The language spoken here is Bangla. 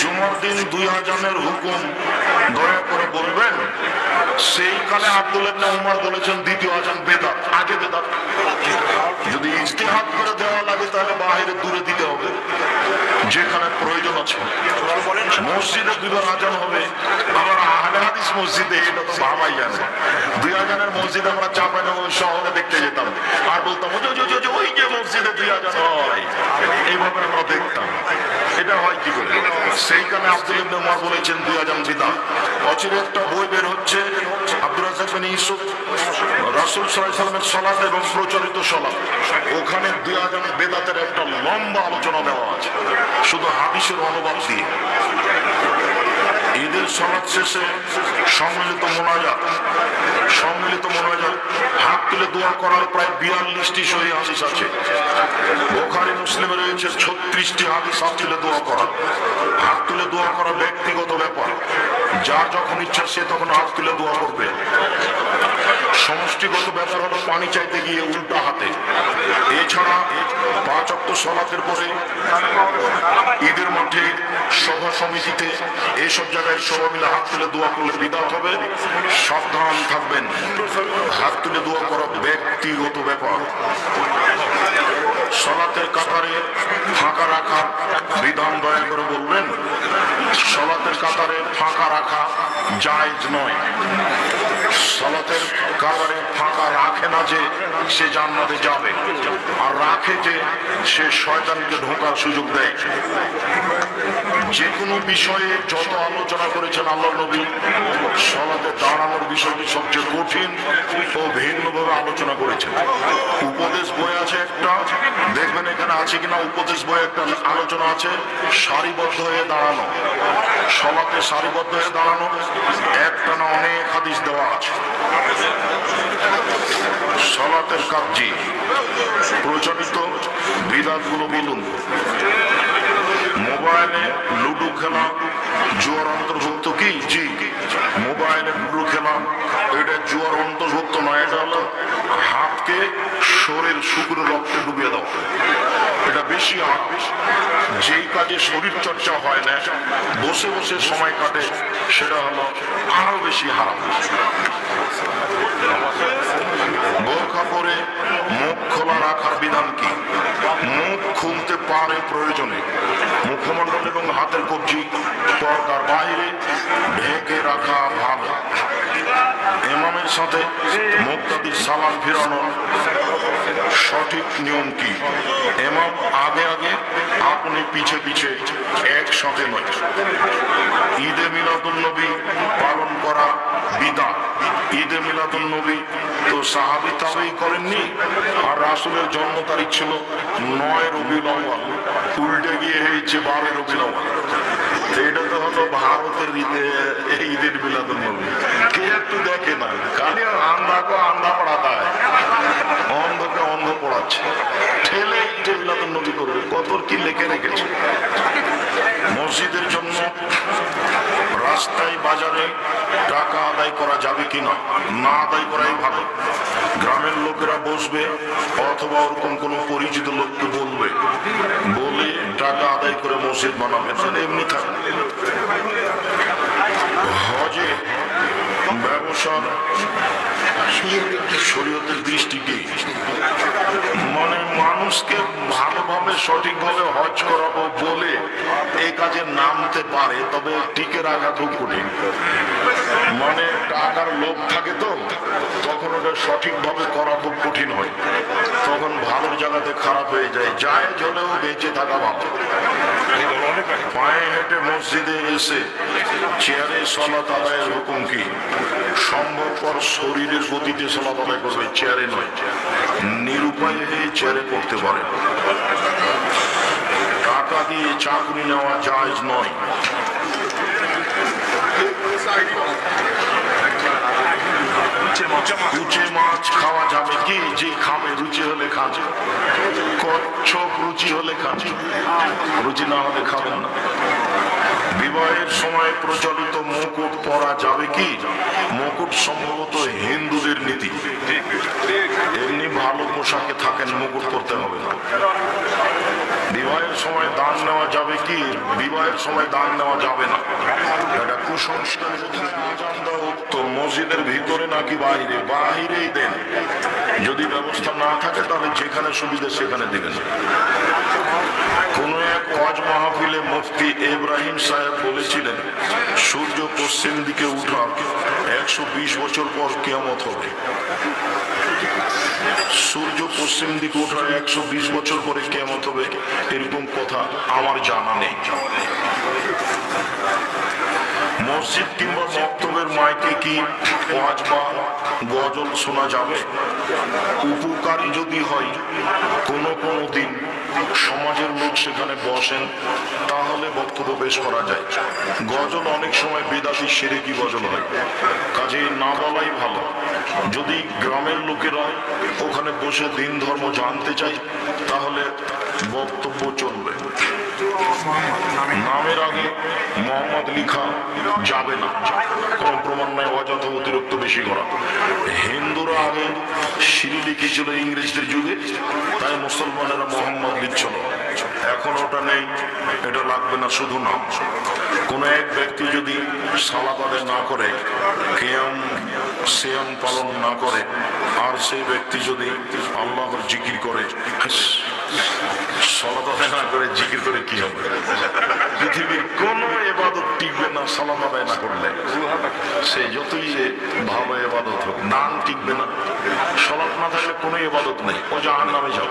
জুমার দুই হাজারের হুকুম, দয়া করে বলবেন সেইখানে আব্দুল উমার উমর বলেছেন দ্বিতীয় আজান বেদাত, আগে বেদাত। যদি ইজতেহাত করে দেওয়া লাগে তাহলে বাহিরে দূরে দিতে হবে। যেখানে প্রয়োজন আছে। মসজিদে দুইবার আজান হবে। আবার আহলে হাদিস মসজিদে এটা তো ভাবাই জানে দুই আজানের মসজিদ আমরা চাপাই শহরে দেখতে যেতাম। আর বলতাম ওই যে, মসজিদে দুই আজান হয়। এইভাবে আমরা দেখতাম। এটা হয় কি করে? সেইখানে আব্দুল ইবনে উমর বলেছেন দুই আজান বিদা অচিরে একটা বই বের হচ্ছে আব্দুল রাজাক বিন ইউসুফ। রাসূল সাল্লামের সালাত এবং প্রচলিত সালাত। ওখানে দুই আজান বেদাতের একটা লম্বা আলোচনা দেওয়া আছে। শুধু হাদিসের অনুবাদ দিয়ে। ঈদের সমাজ শেষে সম্মিলিত মোনাজাত। সম্মিলিত মোনাজাত। হাত তুলে দোয়া করার প্রায় বিয়াল্লিশটি সহি হাদিস আছে। বোখারি, মুসলিমে রয়েছে ছত্রিশটি হাদিস হাত তুলে দোয়া করা। হাত তুলে দোয়া করা ব্যক্তিগত ব্যাপার। যার যখন ইচ্ছা সে তখন হাত তুলে দোয়া করবে। সমষ্টিগত ব্যাপার হলো পানি চাইতে গিয়ে উল্টা হাতে। এছাড়া পাঁচ সলাতের পরে ঈদের মাঠে সভা সমিতিতে এইসব জায়গায় সবাই মিলে হাত তুলে দোয়া করলে বিদাত হবে। সাবধান থাকবেন। হাত তুলে দোয়া করা ব্যক্তিগত ব্যাপার। সলাতের কাতারে ফাঁকা রাখার বিধান দয়া করে বলবেন সলাতের কাতারে ফাঁকা রাখা জায়জ নয়। সালাতের কাবারে ফাঁকা রাখে না যে সে জান্নাতে যাবে। আর যে সে শয়তানকে ঢোকার সুযোগ দেয়। যে কোনো বিষয়ে যত আলোচনা করেছেন আল্লাহ নবী, সলাতে দাঁড়ানোর বিষয়টি সবচেয়ে কঠিন ও ভিন্নভাবে আলোচনা করেছেন। উপদেশ বই আছে একটা, দেখবেন এখানে আছে কিনা, উপদেশ বই একটা আলোচনা আছে, সারিবদ্ধ হয়ে দাঁড়ানো। সলাতে সারিবদ্ধ হয়ে দাঁড়ানো, একটা না অনেক হাদিস দেওয়া আছে। সলাতের কার্যে প্রচলিত বিধানগুলো বিলুন। মোবাইলে লুডো খেলা জোর অন্তর্ভুক্ত কি? জি মোবাইলে লুডো খেলা এটা জুয়ার অন্তর্ভুক্ত নয় এটা হলো হাতকে শরীর শুক্রের রক্তে ডুবিয়ে দাও। এটা বেশি হাত যেই কাজে শরীর চর্চা হয় না, বসে বসে সময় কাটে, সেটা হলো আরও বেশি হারাম। বোরখা পরে মুখ খোলা রাখার বিধান কি? মুখ খুলতে পারে প্রয়োজনে। মুখমণ্ডল এবং হাতের কবজি পর্দার বাইরে ঢেকে রাখা ভালো। ইমামের সাথে মুক্তাদির সালাম ফিরানো সঠিক নিয়ম কি? এমাম আগে আগে আপনি পিছে পিছে একসাথে নয়। ঈদে মিলাদুল নবী পালন করা বিদা। ঈদে মিলাদুল নবী তো সাহাবি তাবেই করেননি? আর রাসুলের জন্ম তারিখ ছিল নয় রবিউল আউয়াল। উল্টে গিয়ে হয়েছে বারো আউয়াল। তো এটা তো হলো ভারতের ঈদে ঈদের মিলাদুল নবী। কে একটু দেখে না খালি আন্ধাকে আন্ধা পড়াতে হয় অন্ধকে পড়াচ্ছে ঠেলে মিলাদুল নবী করবে। কত কি লেখে রেখেছে? মসজিদের জন্য রাস্তায়, বাজারে টাকা আদায় করা যাবে কিনা না আদায় করাই ভালো। গ্রামের লোকেরা বসবে, অথবা ওরকম কোনো পরিচিত লোককে বলবে, বলে টাকা আদায় করে মসজিদ বানাবে। তাহলে এমনি থাকবে হজে ব্যবসার শরীয়তের দৃষ্টি সঠিকভাবে হজ করা কাজে নামতে পারে, তবে টিকে রাখা খুব কঠিন। মানে টাকার লোভ থাকে তো, তখন ওটা সঠিকভাবে করা খুব কঠিন হয়। তখন ভালোর জায়গাতে খারাপ হয়ে যায় যায় জলেও বেঁচে থাকা ভালো। পায়ে হেঁটে মসজিদে এসে চেয়ারে সলাত আদায়ের হুকুম কি? সম্ভবপর শরীরের গতিতে সলাত আদায় করবে, চেয়ারে নয়। নিরুপায় হয়ে চেয়ারে করতে পারে। টাকা দিয়ে চাকরি নেওয়া জায়জ নয়। মাছ। খাওয়া যাবে কি? যে খাবে রুচি হলে খাবে কচ্ছপ রুচি হলে খাবে রুচি না হলে খাবেন না। বিবাহের সময় প্রচলিত মুকুট পরা যাবে কি? মুকুট সম্ভবত হিন্দুদের নীতি। এমনি ভালো পোশাকে থাকেন মুকুট করতে হবে না। বিবাহের সময় দান নেওয়া যাবে কি? বিবাহের সময় দান নেওয়া যাবে না। এটা কুসংস্কার মসজিদের ভিতরে নাকি বাইরে, বাহিরেই দেন। যদি ব্যবস্থা না থাকে, তাহলে যেখানে সুবিধা সেখানে দেবেন। কোনো এক ওয়াজ মাহফিলে মুফতি ইব্রাহিম সাহেব বলেছিলেন, সূর্য পশ্চিম দিকে উঠার একশো বিশ বছর পর কেমত হবে। সূর্য পশ্চিম দিকে ওঠার একশো বিশ বছর পরে কেমত হবে, এরকম কথা আমার জানা নেই। মসজিদ কিংবা বক্তব্যের মাইকে কি পাঁচবার গজল শোনা যাবে? উপকারী যদি হয়, কোনো কোনো দিন সমাজের লোক সেখানে বসেন, তাহলে বক্তব্য পেশ করা যায়। গজল অনেক সময় বেদাতি সেরে কি গজল হয়? কাজে না বলাই ভালো। যদি গ্রামের লোকেরা ওখানে বসে দিন ধর্ম জানতে চাই তাহলে বক্তব্য চলবে। নামের আগে মোহাম্মদ লিখা যাবে না। কোন প্রমাণ নাই, অযথা অতিরিক্ত বেশি করা। হিন্দুরা আগে সিঁড়ি লিখেছিল ইংরেজদের যুগে, তাই মুসলমানেরা মোহাম্মদ লিখছিল। এখন ওটা নেই, এটা লাগবে না, শুধু নাম। কোন এক ব্যক্তি যদি সালাদ আদায় না করে, কেয়াম, সিয়াম পালন না করে, আর সেই ব্যক্তি যদি আল্লাহর জিকির করে না করে জিকির করে কি হবে? পৃথিবীর কোন এবাদত টিকবে না, সালাদ আদায় না করলে। সে যতই যে ভালো এবাদত হোক, নাম টিকবে না। সলাপ না থাকলে কোনো এবাদত নেই। ও জাহান নামে যাও।